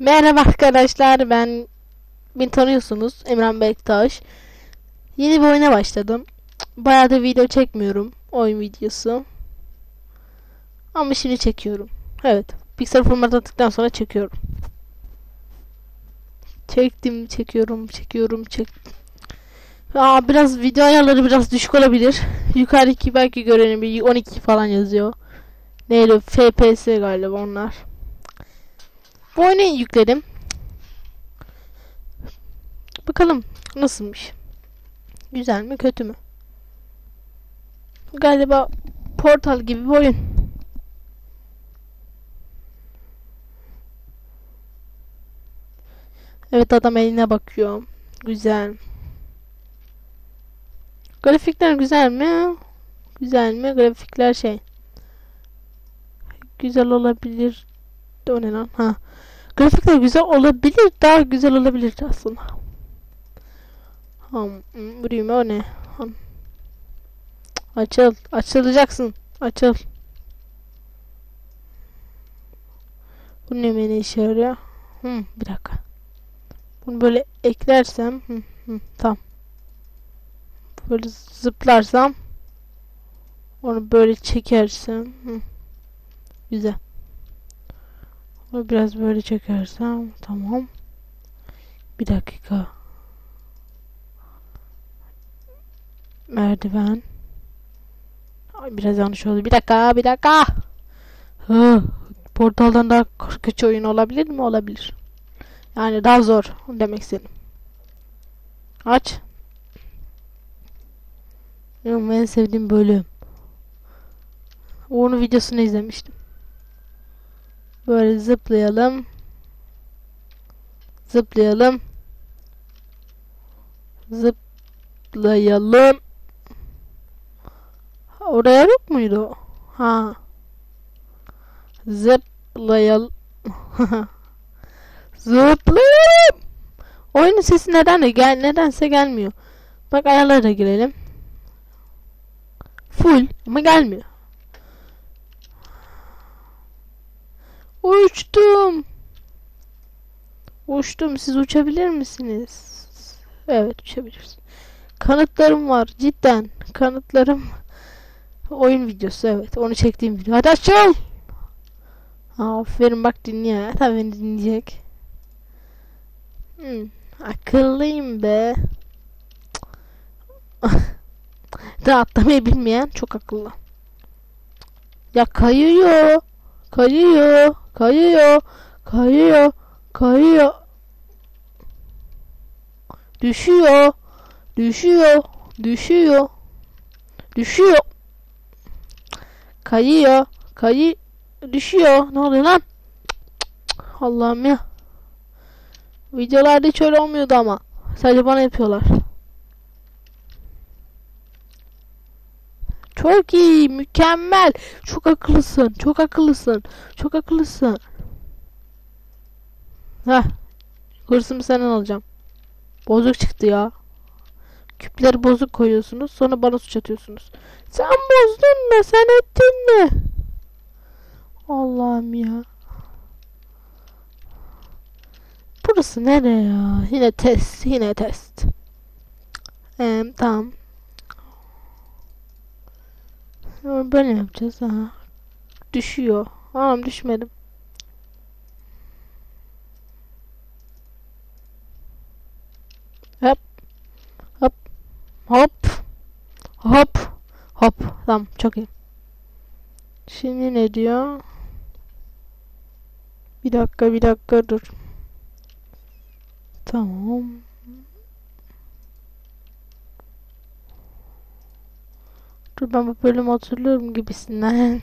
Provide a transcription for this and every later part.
Merhaba arkadaşlar ben beni tanıyorsunuz Emran Bektaş. Yeni bir oyuna başladım. Bayağı da video çekmiyorum oyun videosu. Ama şimdi çekiyorum. Evet bilgisayar format attıktan sonra çekiyorum. Çektim çekiyorum çekiyorum çek. Aa, biraz video ayarları biraz düşük olabilir. Yukarıdaki belki görelim bir 12 falan yazıyor. Neyle FPS galiba onlar. Bu oyunu yükledim. Bakalım nasılmış. Güzel mi kötü mü? Galiba Portal gibi bir oyun. Evet adam eline bakıyor. Güzel. Grafikler güzel mi? Güzel mi? Grafikler şey. Güzel olabilir. O ne lan? Ha. Grafikler güzel olabilir. Daha güzel olabilir aslında. Hmm, burayı mı o ne? Hmm. Açıl. Açılacaksın. Açıl. Bu ne beni işe yarıyor? Hmm, bir dakika. Bunu böyle eklersem. Hmm, hmm, tamam. Böyle zıplarsam. Onu böyle çekersem. Hmm. Güzel. Bunu biraz böyle çekersem tamam. Bir dakika. Merdiven. Ay, biraz yanlış oldu. Bir dakika, bir dakika. Hı, portaldan daha korkunç oyun olabilir mi? Olabilir. Yani daha zor demek istedim. Aç. Benim en sevdiğim bölüm. Onun videosunu izlemiştim. Böyle zıplayalım. Zıplayalım. Zıplayalım. Oraya yok muydu? Ha. Zıplayalım. Zıplayalım. Oyunun sesi neden de gel nedense gelmiyor. Bak ayarlara girelim. Full ama gelmiyor. Uçtum. Uçtum. Siz uçabilir misiniz? Evet uçabiliriz. Kanıtlarım var. Cidden. Kanıtlarım. Oyun videosu evet. Onu çektiğim video. Hadi açıl. Aferin bak dinliyor. Tabii beni dinleyecek. Hmm, akıllıyım be. da atlamayı bilmeyen çok akıllı. Ya kayıyor. Kayıyor. Kayıyor. Kayıyor. Kayıyor. Düşüyor. Düşüyor. Düşüyor. Düşüyor. Kayıyor. Kayı düşüyor. Ne oluyor lan? Allah'ım ya. Videolarda hiç öyle olmuyordu ama. Sadece bana yapıyorlar. Çok iyi, mükemmel. Çok akıllısın, çok akıllısın, çok akıllısın. Heh. Hırsımı senden alacağım. Bozuk çıktı ya. Küpleri bozuk koyuyorsunuz, sonra bana suç atıyorsunuz. Sen bozdun mu, sen ettin mi? Allah'ım ya. Burası nereye ya? Yine test, yine test. Ee, tamam. Böyle mi yapacağız? Ha. Düşüyor. Anam düşmedim. Hop. Hop. Hop. Hop. Hop. Tamam çok iyi. Şimdi ne diyor? Bir dakika bir dakika dur. Tamam. Dur ben bu bölümü hatırlıyorum gibisinden.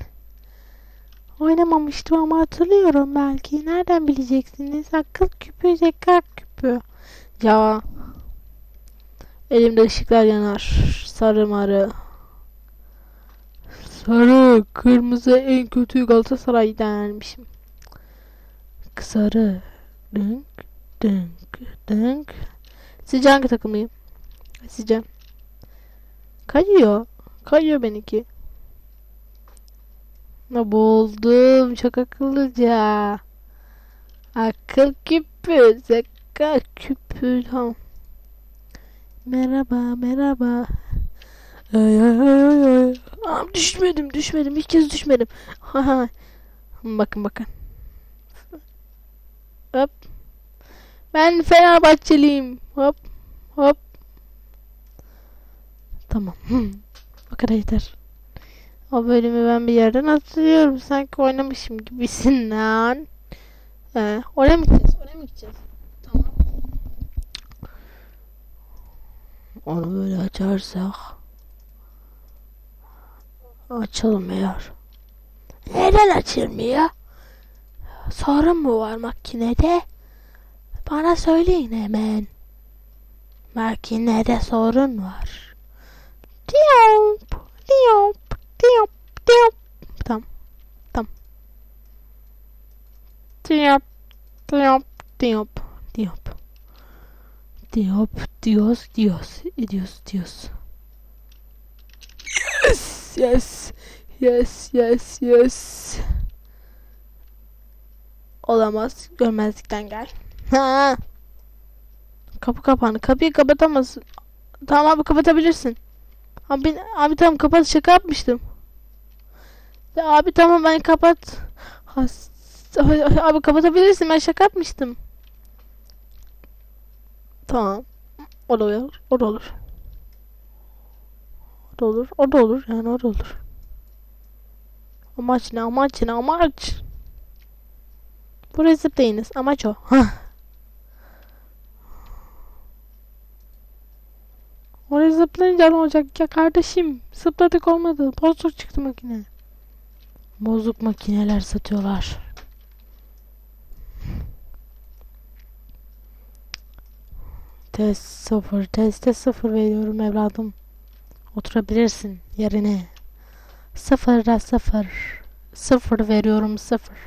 Oynamamıştım ama hatırlıyorum belki. Nereden bileceksiniz? Akıl küpü, zeka küpü. Ya. Elimde ışıklar yanar. Sarı marı. Sarı, kırmızı en kötü Galatasaray denmişim. Sarı. Dünk, dünk, dünk. Sizce hangi takımlıyım? Sizce? Kayıyor. Kayıyor benimki. Ne buldum. Çok akıllıca. Akıl küpü, zeka küpü. Tamam. Merhaba, merhaba. Ay ay ay ay. Aa, düşmedim, düşmedim. İlk kez düşmedim. Ha. Bakın bakın. Hop. Ben Fenerbahçeliyim. Hop. Hop. Tamam. yeter. O bölümü ben bir yerden hatırlıyorum. Sanki oynamışım gibisin lan. Ee, oraya mı gideceğiz? Oraya mı gideceğiz? Tamam. Onu böyle açarsak. Açılmıyor. Neden açılmıyor? Sorun mu var makinede? Bana söyleyin hemen. Makinede sorun var. Diyop, diyop, diyop, diyop. Tamam, tamam. Diyop, diyop, diyop, diyop. Diyop, dios, dios, dios, dios. Yes, yes, yes, yes, yes. Olamaz. Görmezlikten gel. Ha. Kapı kapandı. Kapıyı kapatamazsın. Tamam abi kapatabilirsin. Abi, abi tamam kapat şaka yapmıştım. Ya abi tamam ben kapat. Abi kapatabilirsin ben şaka yapmıştım. Tamam. O da olur. O da olur. O da olur. O da olur. Yani o da olur. Amaç ne? Amaç ne? Amaç. Buraya zıplayınız. Amaç o. Hah. Oraya zıplayınca ne olacak ya kardeşim? Zıpladık olmadı. Bozuk çıktı makine. Bozuk makineler satıyorlar. Test sıfır. Teste sıfır veriyorum evladım. Oturabilirsin yerine. Sıfıra sıfır. Sıfır veriyorum sıfır.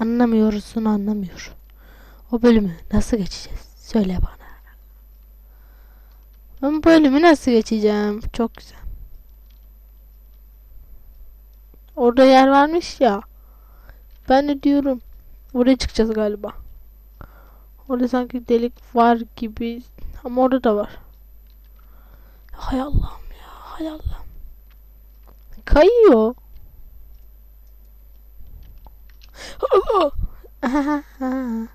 Anlamıyorsun anlamıyor. O bölümü nasıl geçeceğiz? Söyle bana. Ben bu bölümü nasıl geçeceğim? Çok güzel. Orada yer varmış ya. Ben de diyorum. Oraya çıkacağız galiba. Orada sanki delik var gibi. Ama orada da var. Hay Allah'ım ya. Hay Allah'ım. Kayıyor. Allah.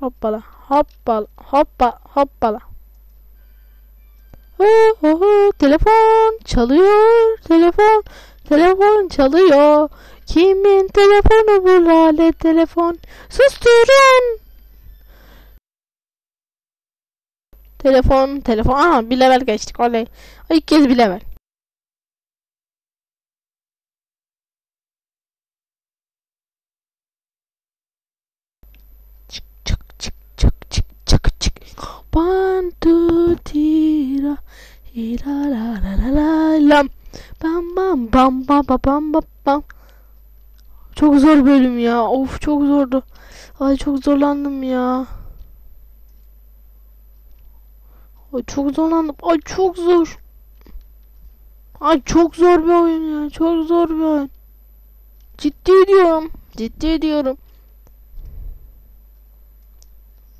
Hoppala. Hoppala. Hoppa. Hoppala. Oh, oh, oh, telefon çalıyor. Telefon. Telefon çalıyor. Kimin telefonu bu lale telefon? Susturun. Telefon, telefon. Aha bir level geçtik. Oley. İlk kez bir level. One two three la la la la la lam. Bam bam bam bam bam bam bam. Çok zor bölüm ya. Of çok zordu. Ay çok zorlandım ya. Ay çok zorlandım. Ay çok zor. Ay çok zor bir oyun ya. Çok zor bir oyun. Ciddi diyorum. Ciddi diyorum.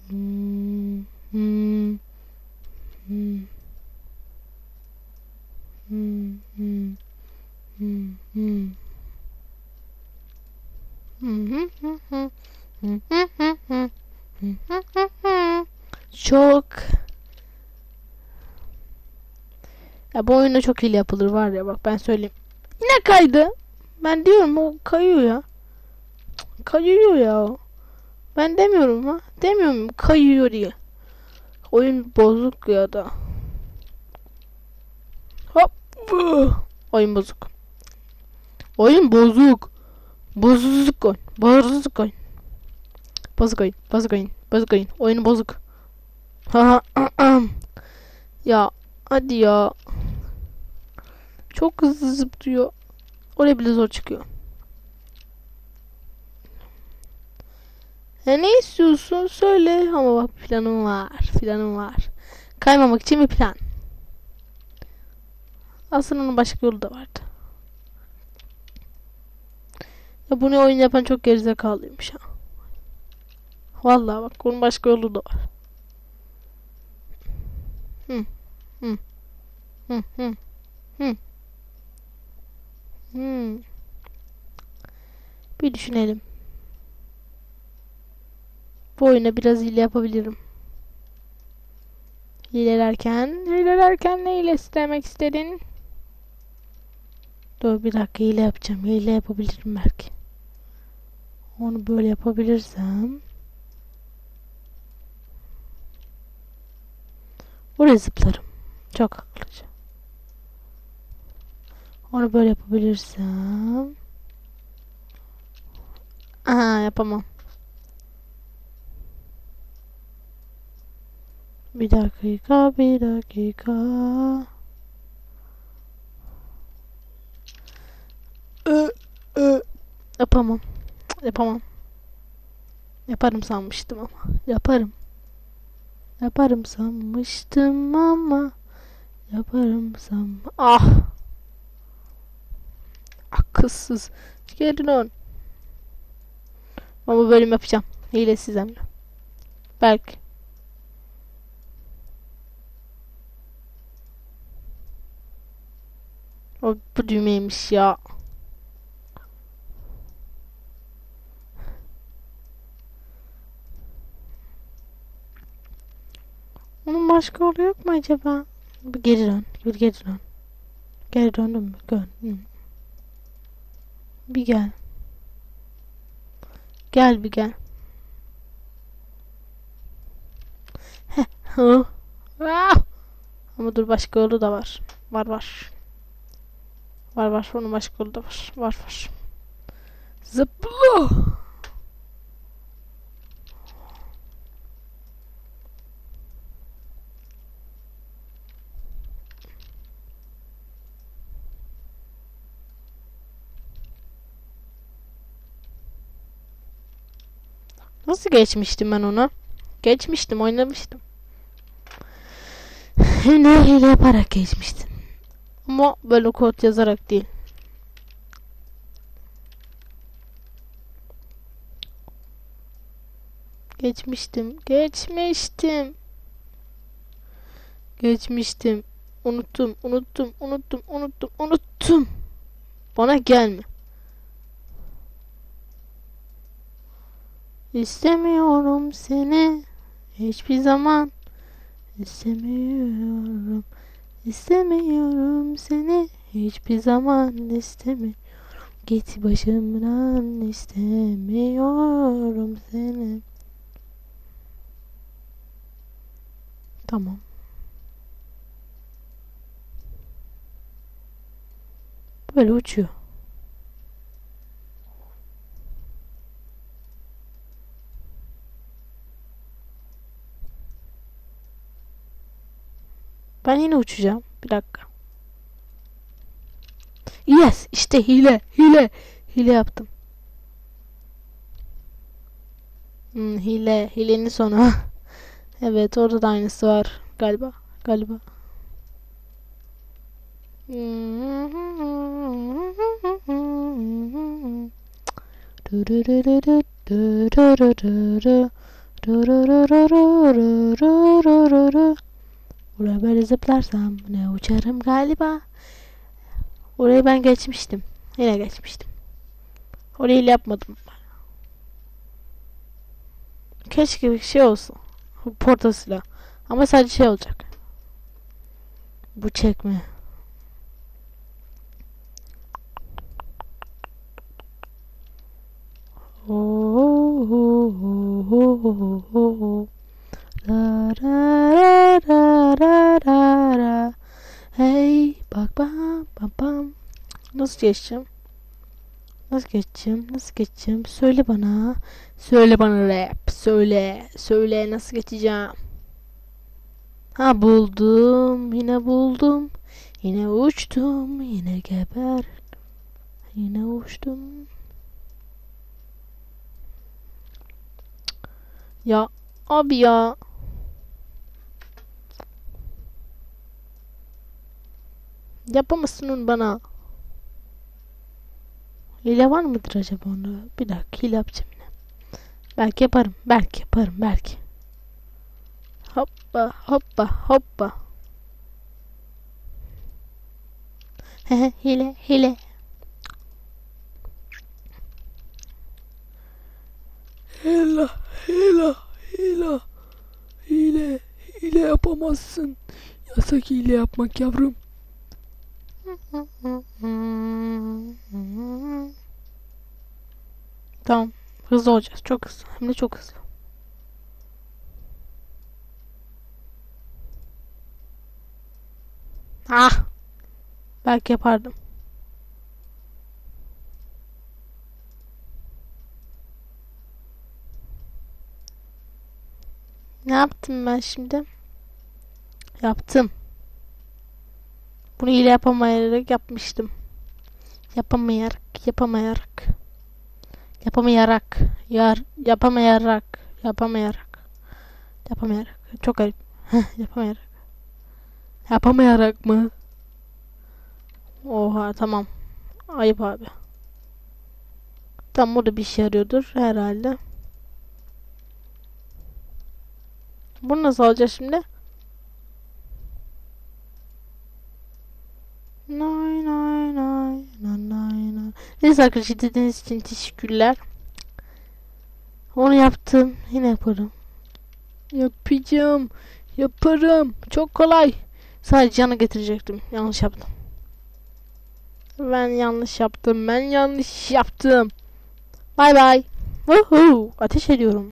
Hmm, hmm, hmm. Hmm, hmm, hmm, hmm. Çok Ya bu oyunda çok iyi yapılır var ya bak ben söyleyeyim. Ne kaydı? Ben diyorum o kayıyor ya. Kayıyor ya. Ben demiyorum ha. Demiyorum kayıyor diye. Oyun bozuk ya da. Hop. Oyun bozuk. Oyun bozuk. Bozuk oyun. Bozuk oyun. Bozuk oyun. Bozuk oyun. Bozuk oyun. Oyunu bozuk. Ya hadi ya. Çok hızlı zıplıyor. Oraya bile zor çıkıyor. E ne istiyorsun söyle ama bak planım var. Planım var. Kaymamak için bir plan. Aslında onun başka yolu da vardı. Ya bunu oyun yapan çok gerizekalıymış ha. Vallahi bak bunun başka yolu da var. Hı. Hı. Hı. Hı. Hı. Bir düşünelim. Bu oyuna biraz hile yapabilirim. Hilelerken, hilelerken ne hilesi demek istedin? Dur bir dakika hile yapacağım. Hile yapabilirim belki. Onu böyle yapabilirsem. Oraya zıplarım. Çok akıllıca. Onu böyle yapabilirsem. Aha yapamam. Bir dakika, bir dakika. Ö, ö. Yapamam. Yapamam. Yaparım sanmıştım ama. Yaparım. Yaparım sanmıştım ama. Yaparım sanma. Ah. Akılsız. Geri dön. Ama bölüm yapacağım. Hilesiz hem de. Belki. O bu düğmeymiş ya. Onun başka yolu yok mu acaba? Bir geri dön. Bir geri dön. Geri döndün mü? Dön. Hı. Bir gel. Gel bir gel. Heh. Ama dur başka yolu da var. Var var. Var var. Onun başka yolu da var. Var var. Zıpla. Nasıl geçmiştim ben onu? Geçmiştim, oynamıştım. ne hile yaparak geçmiştim. Ama böyle kod yazarak değil. Geçmiştim, geçmiştim. Geçmiştim. Unuttum, unuttum, unuttum, unuttum, unuttum. Bana gelme. İstemiyorum seni hiçbir zaman. İstemiyorum. İstemiyorum seni hiçbir zaman istemiyorum. Git başımdan istemiyorum seni. Tamam. Böyle uçuyor. Ben yine uçacağım. Bir dakika. Yes, işte hile, hile, hile yaptım. Hmm, hile, hilenin sonu. evet, orada da aynısı var galiba, galiba. Buraya böyle zıplarsam ne uçarım galiba. Orayı ben geçmiştim. Yine geçmiştim. Orayı yapmadım. Keşke bir şey olsun. Portasıyla. Ama sadece şey olacak. Bu çekme. Nasıl geçeceğim? Nasıl geçeceğim? Nasıl geçeceğim? Söyle bana. Söyle bana rap. Söyle. Söyle nasıl geçeceğim? Ha buldum. Yine buldum. Yine uçtum. Yine geber. Yine uçtum. Ya abi ya. Yapamazsın onu bana. Hile var mıdır acaba onda? Bir dakika hile yapacağım yine. Belki yaparım. Belki yaparım. Belki. Hoppa hoppa hoppa. Hehe hile hile. Hila, hila, hila. Hile, hile yapamazsın. Yasak hile yapmak yavrum. Tamam. Hızlı olacağız. Çok hızlı. Hem de çok hızlı. Ah. Belki yapardım. Ne yaptım ben şimdi? Yaptım. Bunu hile yapamayarak yapmıştım. Yapamayarak, yapamayarak. Yapamayarak, yar, yapamayarak, yapamayarak. Yapamayarak. Çok garip. Yapamayarak. Yapamayarak mı? Oha tamam. Ayıp abi. Tam burada bir işe yarıyordur herhalde. Bunu nasıl alacağız şimdi? Nay nay nay nay nay. Neyse arkadaşlar izlediğiniz için teşekkürler. Onu yaptım. Yine yaparım. Yapacağım. Yaparım. Çok kolay. Sadece canı getirecektim. Yanlış yaptım. Ben yanlış yaptım. Ben yanlış yaptım. Bay bay. Woohoo. Ateş ediyorum.